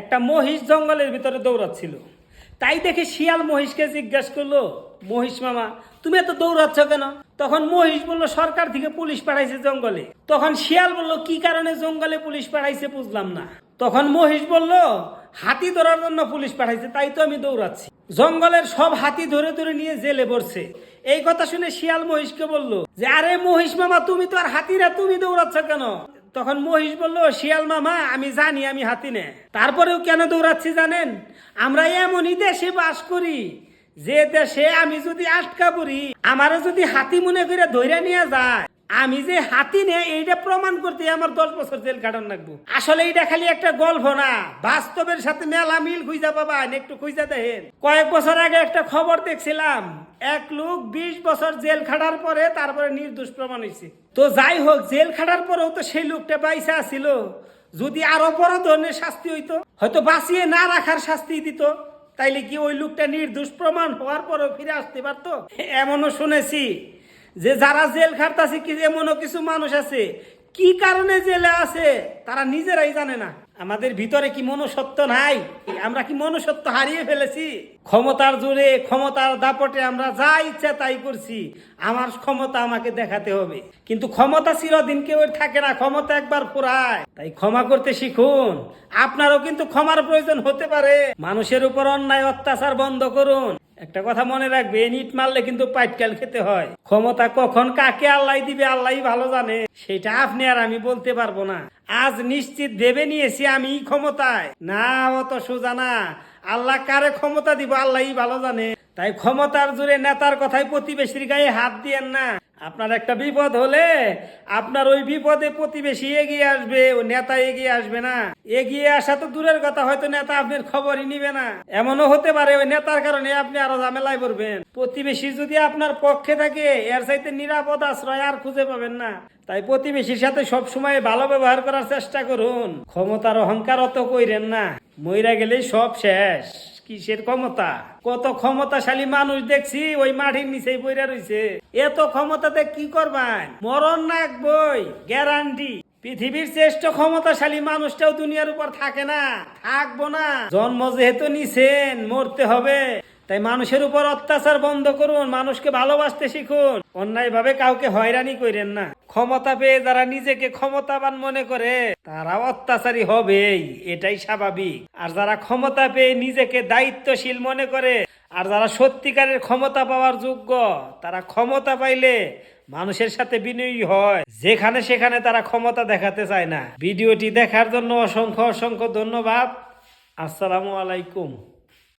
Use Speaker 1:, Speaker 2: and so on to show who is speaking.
Speaker 1: একটা মহিষ জঙ্গলের ভিতরে দৌড়াচ্ছিল। তাই দেখে শিয়াল মহিষকে জিজ্ঞাসা করল, মহিষ মামা, তুমি এত দৌড়াচ্ছ কেন? তখন মহিষ বলল, সরকার থেকে পুলিশ পাঠাইছে জঙ্গলে। তখন শিয়াল বলল, কি কারণে জঙ্গলে পুলিশ পাঠাইছে বুঝলাম না। তখন মহিষ বলল, হাতি ধরার জন্য পুলিশ পাঠাইছে, তাই তো আমি দৌড়াচ্ছি। জঙ্গলের সব হাতি ধরে ধরে নিয়ে জেলে পড়ছে। এই কথা শুনে শিয়াল মহিষকে বলল, যে আরে মহিষ মামা, তুমি তো আর হাতিরা, তুমি দৌড়াচ্ছ কেন? তখন মহিষ বলল, শিয়াল মামা, আমি জানি আমি হাতি নে তারপরেও কেন দৌড়াচ্ছি জানেন? আমরা এমনই দেশে বাস করি। যে দেশে আমি যদি আটকা পড়ি, আমারে যদি হাতি মনে করে ধৈর্য নিয়ে যায়। আমি যে হাতি নে, এইটা প্রমাণ করতে আমার দশ বছর জেল কাটান লাগবো। আসলে এইটা খালি একটা গল্প না। বাস্তবের সাথে মেলা মিল খুঁজা পাবা একটু খুঁজা দেখেন। কয়েক বছর আগে একটা খবর দেখছিলাম, এক লোক বিশ বছর জেল খাটার পরে তারপরে নির্দোষ প্রমাণ হয়েছে তো যাই হোক, জেল খাটার পরেও তো সেই লোকটা বাইসা ছিল যদি আরও বড় ধরনের শাস্তি হইতো, হয়তো বাঁচিয়ে না রাখার শাস্তি দিত। তাইলে কি ওই লোকটা নির্দোষ প্রমাণ হওয়ার পরেও ফিরে আসতে পারতো? এমনও শুনেছি। যে যারা জেল খাটতাছে কি এমনও কিছু মানুষ আছে? কি কারণে জেলে আছে? তারা নিজেরাই জানে না। আমাদের ভিতরে কি মনুষ্যত্ব নাই? আমরা কি মনুষ্যত্ব হারিয়ে ফেলেছি? ক্ষমতার জোরে, ক্ষমতার দাপটে আমরা যা ইচ্ছা তাই করছি। আমার ক্ষমতা আমাকে দেখাতে হবে। কিন্তু ক্ষমতা চিরদিন কেউ থাকে না। ক্ষমতা একবার ফুরায়। তাই ক্ষমা করতে শিখুন। আপনারও কিন্তু ক্ষমার প্রয়োজন হতে পারে। মানুষের উপর অন্যায় অত্যাচার বন্ধ করুন। একটা কথা মনে রাখবে নিট মারলে কিন্তু পাইটকাল খেতে হয়। ক্ষমতা কখন কাকে আল্লাহ দিবে আল্লাহ ভালো জানে। সেটা আপনি আর আমি বলতে পারব না। আজ নিশ্চিত ভেবে নিয়েছি আমি ক্ষমতায়। না, অত সোজা না। আল্লাহ কারে ক্ষমতা দিব আল্লাহ ভালো জানে। তাই ক্ষমতার জোরে নেতার কথায় প্রতিবেশীর গায়ে হাত দিয়েন না। আপনার একটা বিপদ হলে আপনার ওই বিপদে প্রতিবেশী এগিয়ে আসবে, ও নেতা এগিয়ে আসবে না। এগিয়ে আসা তো দূরের কথা, হয়তো নেতা আপনার খবরই নিবে না। এমনও হতে পারে ওই নেতার কারণে আপনি আরও ঝামেলায় পড়বেন। প্রতিবেশী যদি আপনার পক্ষে থাকে, এর চাইতে নিরাপদ আশ্রয় আর খুঁজে পাবেন না। তাই প্রতিবেশীর সাথে সব সময় ভালো ব্যবহার করার চেষ্টা করুন। ক্ষমতার অহংকার অত কইরেন না। মইরা গেলেই সব শেষ। কিসের ক্ষমতা? কত ক্ষমতাশালী মানুষ দেখছি ওই মাটির নিচেই বইরা রইছে। এত ক্ষমতাতে কি করবেন? মরণ নাক বই, গ্যারান্টি। পৃথিবীর শ্রেষ্ঠ ক্ষমতাশালী মানুষটাও দুনিয়ার উপর থাকে না, থাকব না। জন্ম যেহেতু নিছেন, মরতে হবে। তাই মানুষের উপর অত্যাচার বন্ধ করুন, মানুষকে ভালোবাসতে শিখুন। অন্যায় ভাবে কাউকে হয়রানি করেন না। ক্ষমতা পেয়ে যারা নিজেকে ক্ষমতাবান মনে করে তারা অত্যাচারী হবেই, এটাই স্বাভাবিক। আর যারা ক্ষমতা পেয়ে নিজেকে দায়িত্বশীল মনে করে, আর যারা সত্যিকারের ক্ষমতা পাওয়ার যোগ্য, তারা ক্ষমতা পাইলে মানুষের সাথে বিনয়ী হয়। যেখানে সেখানে তারা ক্ষমতা দেখাতে চায় না। ভিডিওটি দেখার জন্য অসংখ্য অসংখ্য ধন্যবাদ। আসসালামু আলাইকুম।